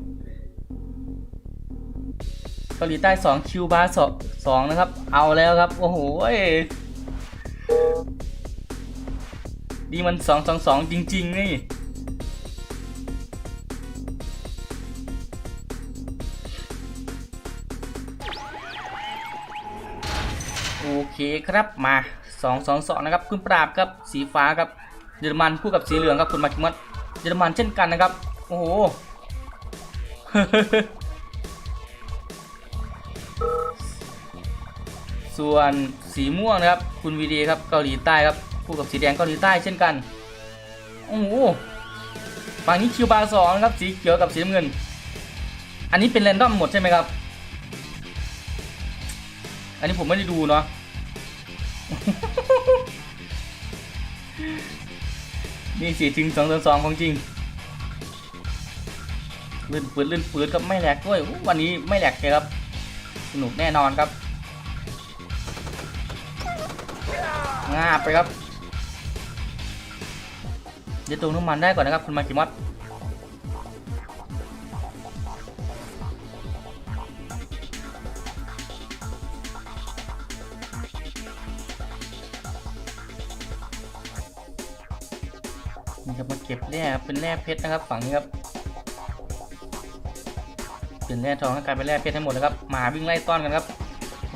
เกาหลีใต้สองคิวบาร์สองสองนะครับ เอาแล้วครับ โอ้โหดีมันสองสองสองจริง ๆ นี่โอเคครับมาสองสองสองนะครับคุณปราบครับสีฟ้าครับเยอรมันคู่กับสีเหลืองครับคุณมาคิมัตเยอรมันเช่นกันนะครับ โอ้โห ส่วนสีม่วงนะครับ คุณวีดีครับเกาหลีใต้ครับคู่กับสีแดงเกาหลีใต้เช่นกันโอ้โหฝั่งนี้คิวบาร์สองครับสีเขียวกับสีน้ำเงิน อันนี้เป็นแรนดอมหมดใช่ไหมครับ อันนี้ผมไม่ได้ดูเนาะนี่สี่ถึงสองสองของจริงลื่นปืนลื่นปืนครับไม่แหลกด้วยวันนี้ไม่แหลกเลยครับ สนุกแน่นอนครับ งาบไปครับเดี๋ยวตรงน้ำมันได้ก่อนนะครับคุณมาคิมอสนี่ครับมาเก็บแร่ครับเป็นแร่เพชรนะครับฝั่งนี้ครับเป็นแร่ทองให้กลายเป็นแร่เพชรให้งหมดนะครับหมาวิ่งไล่ต้อนกันครับ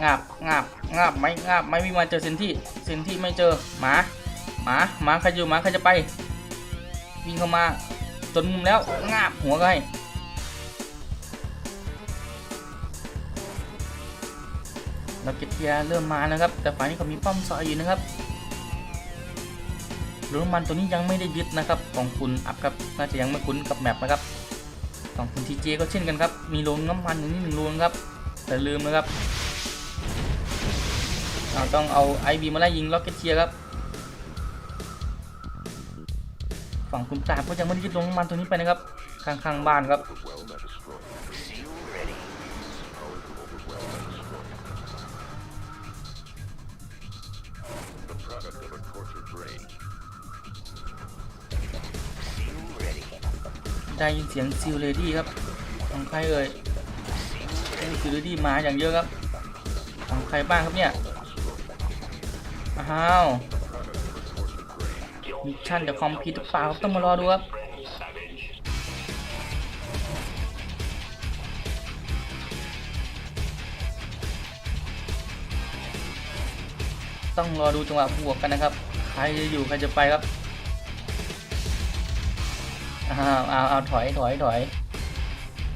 งาบงาบงาบไหมงาบไหมวิ่งมาเจอเซนที่ เซนที่ไม่เจอหมาหมาหมาใครอยู่หมาใครจะไป วิ่งเข้ามาจนมุมแล้วงาบหัวก็ให้เราเก็ตเทียร์เริ่มมานะครับ แต่ฝ่ายนี้เขามีป้อมซอยอยู่นะครับรถน้ำมันตัวนี้ยังไม่ได้ยึดนะครับของคุณอัพครับน่าจะยังไม่คุ้นกับแมปนะครับของคุณทีเจก็เช่นกันครับมีโรงน้ำมันอยู่นี่หนึ่งโรงครับแต่ลืมนะครับ เราต้องเอาไอบีมาไล่ยิงล็อกเก็ตเชียร์ครับฝั่งคุณปราก็ยังไม่ได้ยึดลงมันตัวนี้ไปนะครับข้างๆบ้านครับได้ยินเสียงซิลเลดี้ครับของใครเอ่ยซิลเลดี้มาอย่างเยอะครับของใครบ้างครับเนี่ย อ้าวมิชชั่นจะคอมพิวต์หรือเปล่าครับต้องมารอดูครับต้องรอดูจังหวะบวกกันนะครับ ใครจะอยู่ใครจะไปครับ อ้าวอ้าวอ้าวถอยถอยถอย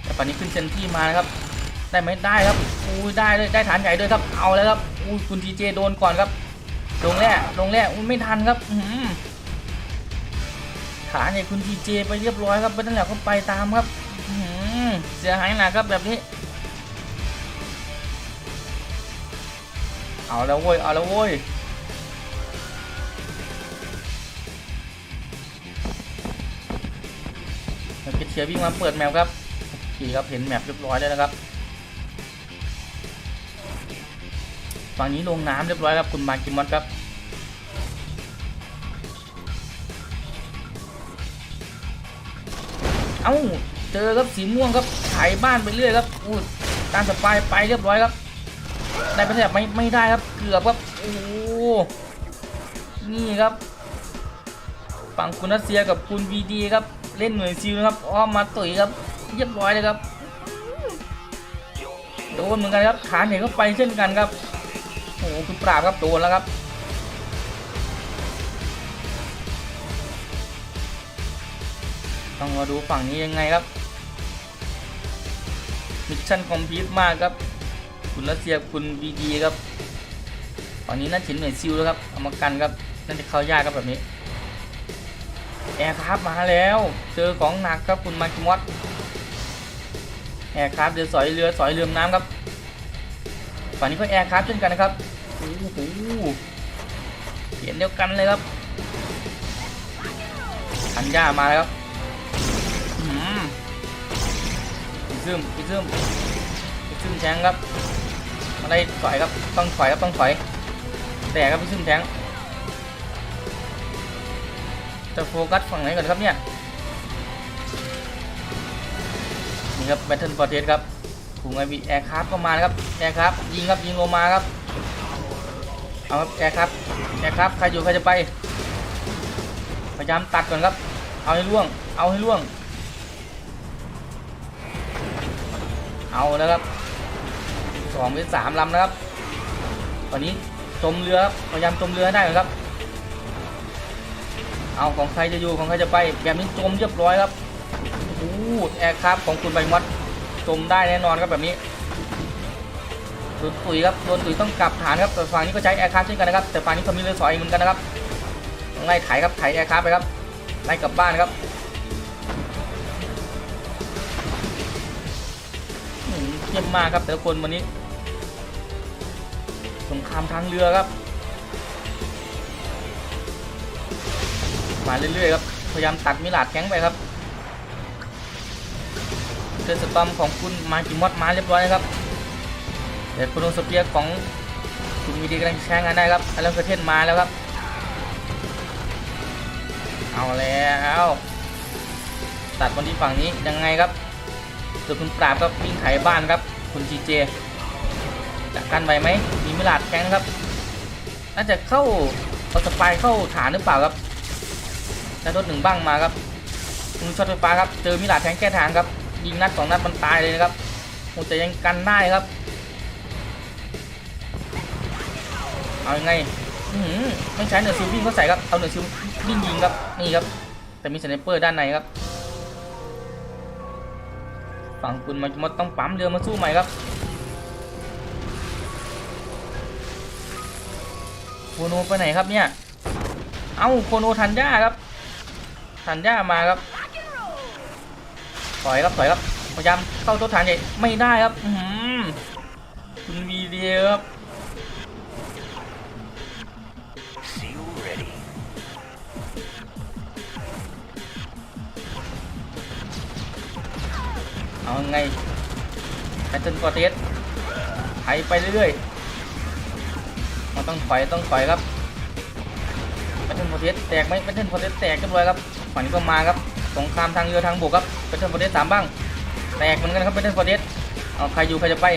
แต่ตอนนี้ขึ้นเซนที่มานะครับ ได้ไหมได้ครับอู้ยได้เลยได้ฐานใหญ่ด้วยครับ เอาแล้วครับอู้ยคุณทีเจโดนก่อนครับ ลงแร่ลงแร่อุ้ยไม่ทันครับอื้อหือฐานใหญ่คุณทีเจไปเรียบร้อยครับไปนั่นแหละก็ไปตามครับอื้อหือเสียหายหนักครับแบบนี้ เอาแล้วเว้ยเอาแล้วเว้ยแล้วก็เชียร์วิ่งมาเปิดแมปครับขี่ครับเห็นแมปเรียบร้อยแล้วนะครับ ฝั่งนี้ลงน้ำเรียบร้อยครับคุณมากิมมอนครับเอ้าเจอครับสีม่วงครับไถบ้านไปเรื่อยครับอู้ตามสปายไปเรียบร้อยครับได้ไปแทบไม่ไม่ได้ครับเกือบครับโอ้โหนี่ครับฝั่งคุณรัสเซียกับคุณวีดีครับเล่นหน่วยซิลครับอ้อมมาตุ๋ยครับเรียบร้อยเลยครับโดนเหมือนกันครับฐานเห็นก็ไปเช่นกันครับ โอ้โหคุณปราบครับโดนแล้วครับต้องมาดูฝั่งนี้ยังไงครับ มิชชั่นคอมพลีทมากครับ คุณรัสเซียคุณวีดีครับฝั่งนี้น่าจะเห็นหน่วยซิลแล้วครับเอามากันครับน่าจะเข้ายากครับแบบนี้แอร์คราฟมาแล้วเจอของหนักครับคุณมาคิมอสแอร์คราฟเรือสอยเรือสอยเรือน้ำครับฝั่งนี้ก็แอร์คราฟเช่นกันนะครับ โอ้โหเขียนเดียวกันเลยครับทันย่ามาแล้วครับอืมพี่ซึมพี่ซึมพี่ซึมแทงครับอะไรถอยครับต้องถอยครับต้องถอยแต่ครับพี่ซึมแทงจะโฟกัสฝั่งไหนก่อนครับเนี่ยนี่ครับแบทเทิลฟอร์เทสครับถุงไอวีแอร์คราฟก็มานะครับแอร์คราฟยิงครับยิงลงมาครับ เอาครับแอร์ครับแอร์ครับใครอยู่ใครจะไป พยายามตัดก่อนครับ เอาให้ล่วง เอาให้ล่วง เอาแล้วครับสองเป็นสามลำนะครับตอนนี้จมเรือครับพยายามจมเรือให้ได้ก่อนครับ เอาของใครจะอยู่ของใครจะไป แบบนี้จมเรียบร้อยครับโอ้แอร์ครับของคุณใบมดจมได้แน่นอนครับแบบนี้ โดนตุ๋ยครับโดนตุ๋ยต้องกลับฐานครับแต่ฝั่งนี้ก็ใช้แอร์คราฟเช่นกันนะครับแต่ฝั่งนี้เขามีเรือสอยเหมือนกันนะครับไล่ไถครับไถแอร์คาราฟไปครับไล่กลับบ้านครับเยี่ยมมากครับแต่ละคนวันนี้สงครามทางเรือครับ มาเรื่อยๆครับพยายามตัดมิลาดแข้งไปครับเดินสตอมของคุณมาจิมอดมาเรียบร้อยครับ เดี๋ยวโคโสเปียร์ของคุณวีดีกำลังใช้งานได้ครับแล้วประเทศมาแล้วครับ เอาแล้วตัดมาที่ฝั่งนี้ยังไงครับส่วนคุณปราบครับวิ่งไถบ้านครับ คุณจีเจจัดการไหวไหมมีมิลาดแข้งนะครับน่าจะเข้าเอาสปายเข้าฐานหรือเปล่าครับได้รถหนึ่งบ้างมาครับมือช็อตไฟฟ้าครับเจอมิลาดแข้งแก้ทางครับยิงนัดสองนัดมันตายเลยนะครับโอ้แต่ยังกันได้ครับ เอายังไงอื้อหือไม่ใช้เหนือซิลวิ่งเขาใส่ครับ เอาเหนือซิลวิ่งยิงครับ นี่ครับ แต่มีสไนเปอร์ด้านในครับ ฝั่งคุณมันมดต้องปั๊มเรือมาสู้ใหม่ครับโคโนไปไหนครับเนี่ย เอ้าโคโนทันย่าครับ ทันย่ามาครับ ถอยครับถอยครับ พยายามเข้าตัวฐานใหญ่ไม่ได้ครับ อื้อหือคุณวีเดียครับ เอาไงแพทเทิร์นฟอร์เทสไถไปเรื่อยๆเราต้องถอยต้องถอยครับแพทเทิร์นฟอร์เทสแตกไหมแพทเทิร์นฟอร์เทสแตกเรียบร้อยครับฝั่งนี้ก็มาครับสงครามทางเรือทางบกครับแพทเทิร์นฟอร์เทสสามบ้างแตกเหมือนกันครับแพทเทิร์นฟอร์เทสเอาใครอยู่ใครจะไป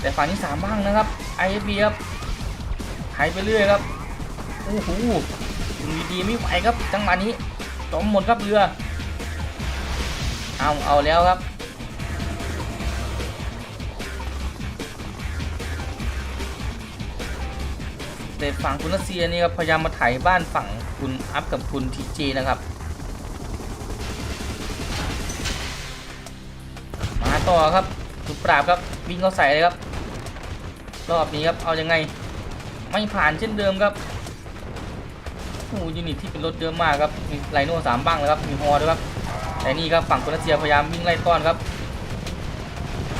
แต่ฝั่งนี้สามบ้างนะครับไอเอฟบีครับไถไปเรื่อยครับโอ้โหมีดีไม่ไหวครับจังหวะนี้จมหมดครับเรือเอาเอาแล้วครับ แต่ฝั่งคุณรัสเซียนี่ครับพยายามมาไถ่ายบ้านฝั่งคุณอัพกับคุณทีเจนะครับ มาต่อครับคุณปราบครับวิ่งเข้าใส่เลยครับ รอบนี้ครับเอายังไง ไม่ผ่านเช่นเดิมครับโอ้ยูนิตที่เป็นรถเยอะมากครับมีไลโน่สามบ้างแล้วครับมีฮอด้วยครับแต่นี่ครับฝั่งคุณรัสเซียพยายามวิ่งไล่ต้อนครับ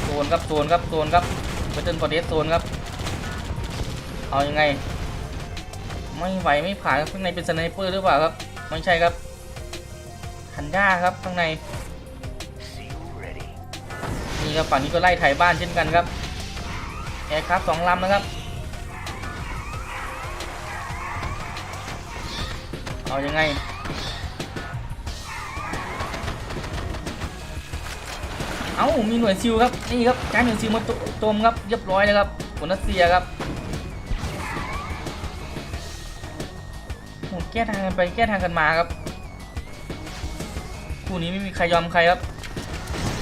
โซนครับโซนครับโซนครับเบเทิลฟอร์เดสโซนครับเอายังไง ไม่ไหวไม่ผ่านครับข้างในเป็นสไนเปอร์หรือเปล่าครับไม่ใช่ครับฮันด้าครับข้างในนี่ครับฝั่งนี้ก็ไล่ไถ่บ้านเช่นกันครับแอร์คราฟสองลำนะครับเอายังไงเอ้ามีหน่วยซิลครับนี่ครับใช้หน่วยซิลมาโจมครับเรียบร้อยเลยครับผลรัสเซียครับ หแก้ทางกันไปแก้ทางกันมาครับคู่นี้ไม่มีใครยอมใครครับ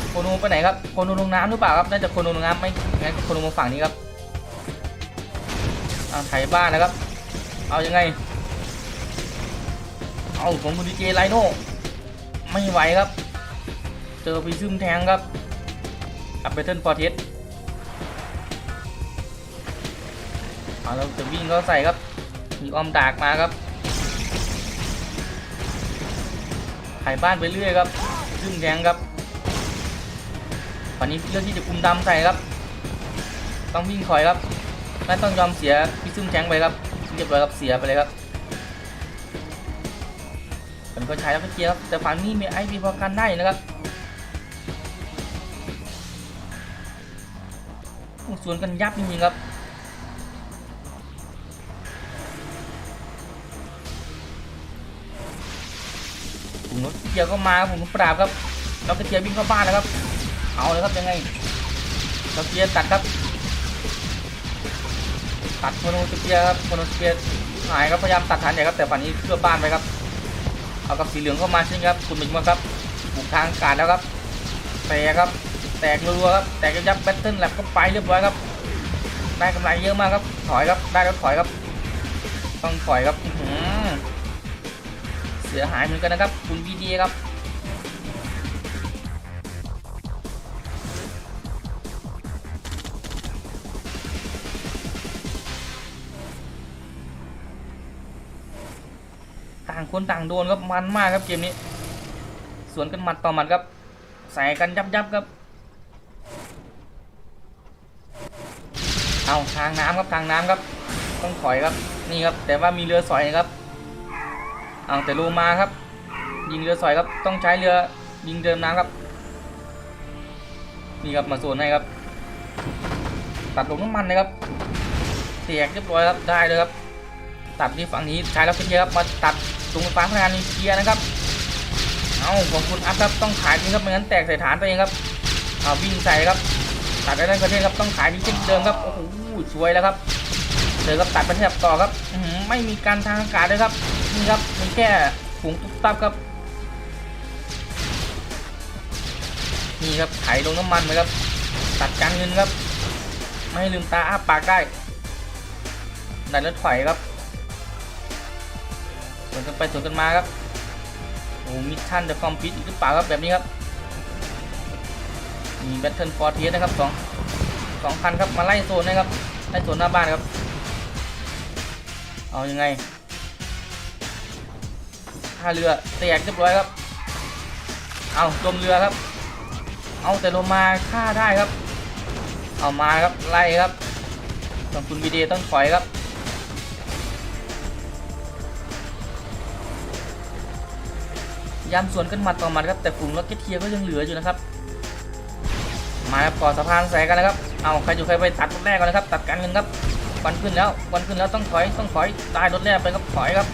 โคโนไปไหนครับโคโนลงน้ำหรือเปล่าครับน่าจะโคโนลงน้ำไม่งั้นโคโนมาฝั่งนี้ครับเอาไถบ้านนะครับ เอายังไง เอาผมคุณดีเจไลโน่ไม่ไหวครับ เจอพีซึมแทงครับอัพเบเทิลฟอร์เทสเอาเราจะวิ่งก็ใส่ครับมีออมดากมาครับ ไถ่บ้านไปเรื่อยครับซึมแทงครับวันนี้เลือกที่จะคุมดำใส่ครับ ต้องวิ่งถอยครับไม่ต้องยอมเสียพี่ซุ่มแจ้งไปครับเรียบร้อยครับเสียไปเลยครับผมก็ใช้แล้วก็เกียร์ครับแต่ฝั่งนี้มีไอพีพอกันได้นะครับโอ้สวนกันยับจริงๆครับ ผมรถเกียร์ก็มาครับผมปราบครับแล้วก็เกียร์วิ่งเข้าบ้านแล้วครับ เอาเลยครับยังไงเราเกียตัดครับ ตัดโมโนสเปียครับโมโนสเปียหายครับพยายามตัดฐานใหญ่ครับแต่ฝั่งนี้เพื่อบ้านไปครับ เอากับสีเหลืองเข้ามาใช่ไหมครับคุณมิงมาครับบุกทางการแล้วครับแตกครับ แตกรัวครับแตกยับแบตเทิลแลบก็ไปเรียบร้อยครับได้กำไรเยอะมากครับถอยครับได้แล้วถอยครับ ต้องถอยครับ เสียหายเหมือนกันนะครับ คุณวีดีครับต่างคนต่างโดนครับมันมากครับเกมนี้ สวนกันหมัดต่อหมัดครับ ใส่กันยับยับครับ เอาทางน้ำครับทางน้ำครับ ต้องถอยครับนี่ครับ แต่ว่ามีเรือสอยครับ เอาแต่โลมาครับ ยิงเรือสอยครับต้องใช้เรือยิงเดิมน้ำครับนี่ครับมาโซนให้ครับ ตัดลงน้ำมันนะครับแตกเรียบร้อยครับได้เลยครับ ตัดที่ฝั่งนี้ใช้แล้วเทียครับมาตัดตรงฟ้าพลังงานนิวเคลียร์นะครับเอาของคุณอัพครับต้องขายจริงครับไม่งั้นแตกใส่ฐานตัวเองครับเอาวิ่งใส่ครับ ตัดได้ทั้งประเทศครับต้องขายจริงเช่นเดิมครับโอ้โหสวยแล้วครับเจอกับตัดประเทศต่อครับไม่มีการทางอากาศด้วยครับ นี่ครับมีแค่ฝูงตุ๊บตับครับ นี่ครับไถลงน้ำมันเลยครับ ตัดการเงินครับ ไม่ให้ลืมตาอ้าปากได้ดันแล้วถอยครับสวนกันไปสวนกันมาครับโอ้มิชชั่นจะคอมพิวต์อีกหรือเปล่าครับแบบนี้ครับมีแบทเทิลฟอร์เทียนะครับสองสองพันครับมาไล่โซนนะครับไล่โซนหน้าบ้านครับ เอายังไง ท่าเรือแตกเรียบร้อยครับ เอาลมเรือครับ เอาแต่ลมมาฆ่าได้ครับ เอามาครับไล่ครับต้องคุณวีเดต้องถอยครับ ยามสวนกันหมัดต่อหมัดครับแต่ฝูงล็อกเก็ตเทียก็ยังเหลืออยู่นะครับ มาครับก่อสะพานใส่กันนะครับ เอาใครอยู่ใครไปตัดรถแรกก่อนนะครับ ตัดกันเงินครับวันขึ้นแล้ววันขึ้นแล้วต้องถอยต้องถอยได้รถแรกไปครับถอยครับ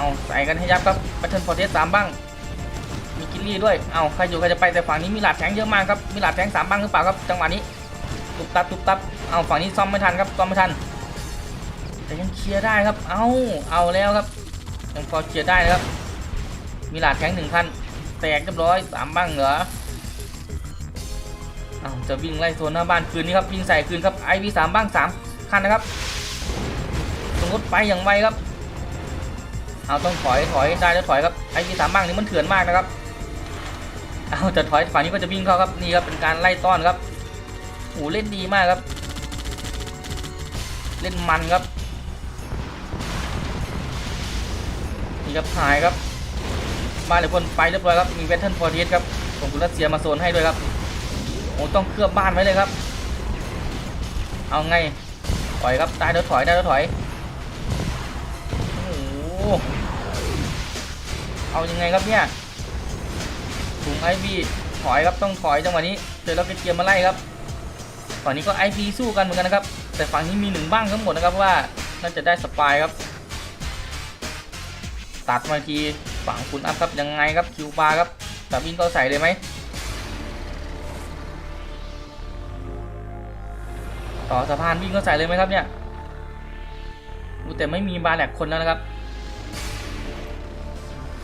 เอาใส่กันให้ยับครับแบทเทิลฟอร์เทสสามบ้าง มีกิลลี่ด้วย เอาใครอยู่ใครจะไปแต่ฝั่งนี้มีหลาดแทงเยอะมากครับ มีหลาดแทงสามบ้างหรือเปล่าครับ จังหวะนี้ ตุบตับตุบตับ เอาฝั่งนี้ซ่อมไม่ทันครับ ซ่อมไม่ทัน แต่ยังเคลียร์ได้ครับ เอาเอาแล้วครับ ยังพอเคลียร์ได้นะครับ มีหลาดแทงหนึ่งคันแตกเรียบร้อยสามบ้างเหรออ้าจะวิ่งไล่โซนหน้าบ้านคืนนี้ครับวิ่งใส่คืนครับไอวีสามบ้างสามคันนะครับสมมติไปอย่างไวครับ เอาต้องถอยถอยได้แล้วถอยครับไอวีสามบ้างนี่มันเถื่อนมากนะครับเอาจะถอยฝั่งนี้ก็จะวิ่งเข้าครับนี่ครับเป็นการไล่ต้อนครับโอ้เล่นดีมากครับ เล่นมันครับนี่ครับหายครับบ้านหลายคนไปเรียบร้อยครับมีเวทเทิลฟอร์เทสครับผมคุณรัสเซียมาโซนให้ด้วยครับโอ้ต้องเคลือบบ้านไว้เลยครับ เอาไงถอยครับได้แล้วถอยได้แล้วถอยโอ้ เอายังไงครับเนี่ยถุงไอบีถอยครับต้องถอยจังหวะนี้เจอแล้วก็เกียร์มาไล่ครับฝั่งนี้ก็ไอพีสู้กันเหมือนกันนะครับ แต่ฝั่งนี้มีหนึ่งบ้างทั้งหมดนะครับว่าน่าจะได้สปายครับ ตัดมาทีฝั่งคุณอัพครับยังไงครับคิวบาร์ครับแต่บินก็ใส่เลยไหมต่อสะพานวิ่งก็ใส่เลยไหมครับเนี่ยดูแต่ไม่มีบาร์แหลกคนแล้วนะครับ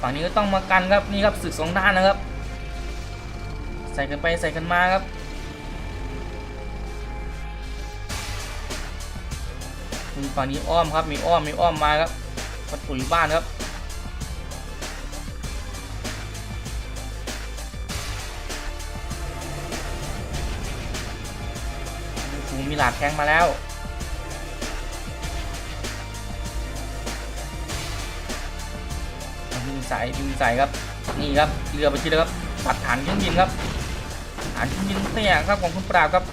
ฝั่งนี้ก็ต้องมากันครับนี่ครับศึกสองด้านนะครับ ใส่กันไปใส่กันมาครับมีฝั่งนี้อ้อมครับมีอ้อมมีอ้อมมาครับประตูบ้านครับมีหลาดแทงมาแล้ว ใส่ยิงใส่ครับ นี่ครับเรือไปทีแล้วครับตัดฐานยิงยิงครับฐานยิงยิงเตี้ยครับของคุณปราบครับ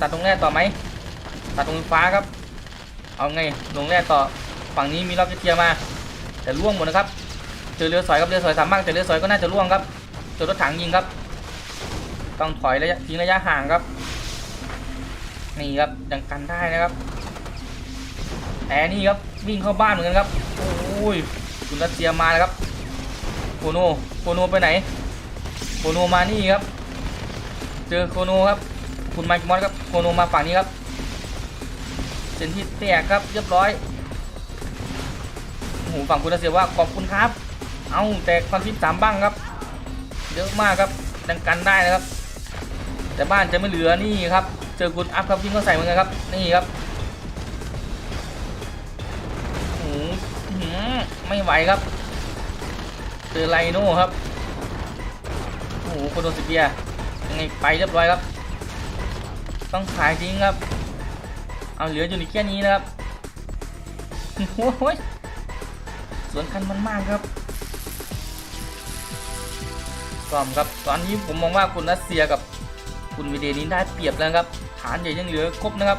ตัดตรงแรกต่อไหมตัดตรงฟ้าครับ เอาไงลงแร่ต่อฝั่งนี้มีล็อกเกียร์มา แต่ล่วงหมดนะครับ เจอเรือสอยครับเรือสอยสามารถแต่เรือสอยก็น่าจะล่วงครับเจอรถถังยิงครับ ต้องถอยระยะทิ้งระยะห่างครับนี่ครับยังกันได้นะครับแต่นี่ครับวิ่งเข้าบ้านเหมือนกันครับโอ้ยคุณรัสเซียมาแล้วครับ โคโนโคโนไปไหนโคโนมานี่ครับ เจอโคโนครับ คุณไมค์มอสครับโคโนมาฝั่งนี้ครับเซนที่แตกครับเรียบร้อยโอ้โหฝั่งคุณรัสเซียว่าขอบคุณครับ เอาแตกคอนฟิปสามบ้างครับ เยอะมากครับดังกันได้นะครับ แต่บ้านจะไม่เหลือนี่ครับ เจอกุดอัพครับวิ่งเข้าใส่เหมือนกันครับ นี่ครับหอื้อหือไม่ไหวครับ เจอไลโน่ครับ โอ้โหโคโดสิเปียยังไงไปเรียบร้อยครับ ต้องขายทิ้งครับ เอาเหลืออยู่ในแค่นี้นะครับ โอ้ยสวนคันมันมากครับยอมครับ ตอนนี้ผมมองว่าคุณรัสเซียกับคุณวิเดนี้ได้เปรียบแล้วครับ ฐานใหญ่ยังเหลือครบนะครับ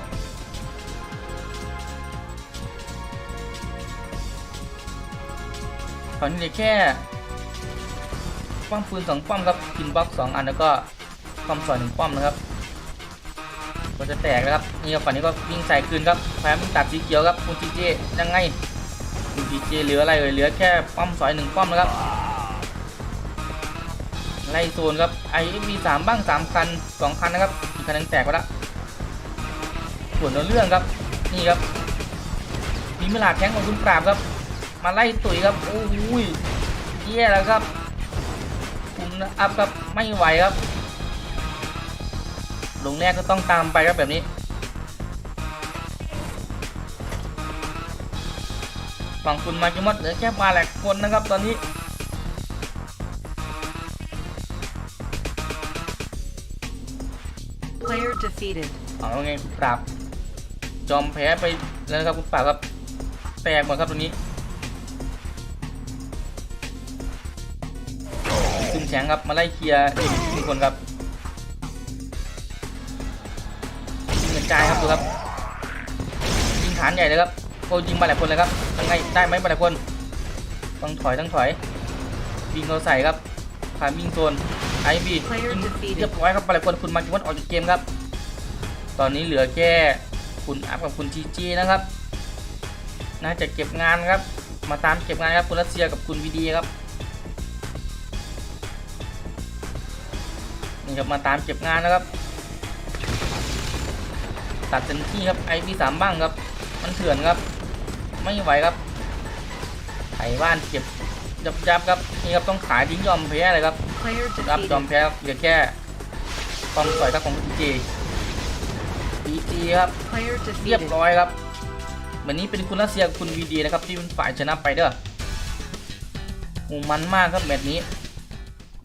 ตอนนี้เหลือแค่ ป้อมปืนสองป้อมครับกินบล็อกสองอันแล้วก็ป้อมสอยหนึ่งป้อมนะครับก็จะแตกนะครับนี่ครับฝั่งนี้ก็วิ่งใส่คืนครับแพ้ตัดสีเขียวครับคุณจีเจยังไงคุณจีเจเหลืออะไรเอ่ยเหลือแค่ป้อมสอยหนึ่งป้อมนะครับไล่โซนครับไอมีสามบ้างสามคันสองคันนะครับอีกคันหนึงแตกไปล้วส่วนเรื่องครับนี่ครับมีเมลาดแทงของคุณปราบครับ มาไล่ตุ๋ยครับโอ้ยแย่แล้วครับ อัพครับไม่ไหวครับลงแรกก็ต้องตามไปครับแบบนี้ ฝั่งคุณมาจิมอดเหลือแค่มาแหลกคนนะครับตอนนี้ Player defeated. เอาไงคุณปราบ จอมแพ้ไปแล้วนะครับคุณปราบครับ แตกหมดครับตรงนี้ ซึ่งแฉงครับ มาไล่เคลียร์อีกหนึ่งคนครับยิงกระจายครับดูครับยิงฐานใหญ่เลยครับโอ้ยิงมาหลายคนเลยครับยังไงได้ไหมมาหลายคนต้องถอยต้องถอยวิ่งเขาใส่ครับผ่านวิ่งโซนไอบียิงเรียบร้อยครับมาหลายคนคุณมาจิวันออกจากเกมครับ ตอนนี้เหลือแค่คุณอัพกับคุณจีจีนะครับน่าจะเก็บงานครับ มาตามเก็บงานครับคุณรัสเซียกับคุณวีดีครับ นี่ครับมาตามเก็บงานนะครับ ตัดเต็มที่ครับไอพีสามบ้างครับ มันเถื่อนครับ ไม่ไหวครับไถบ้านเก็บยับยับครับนี่ครับต้องขายทิ้งยอมแพ้เลยครับ Player รับยอม defeated. แพ้ครับเหลือแค่ความสวยครับของดีจีดีจีครับ Player เรียบ defeated. ร้อยครับวันนี้เป็นคุณรัสเซียกับคุณวีดีนะครับที่เป็นฝ่ายชนะไปเด้อโอ้มันมากครับแมตช์นี้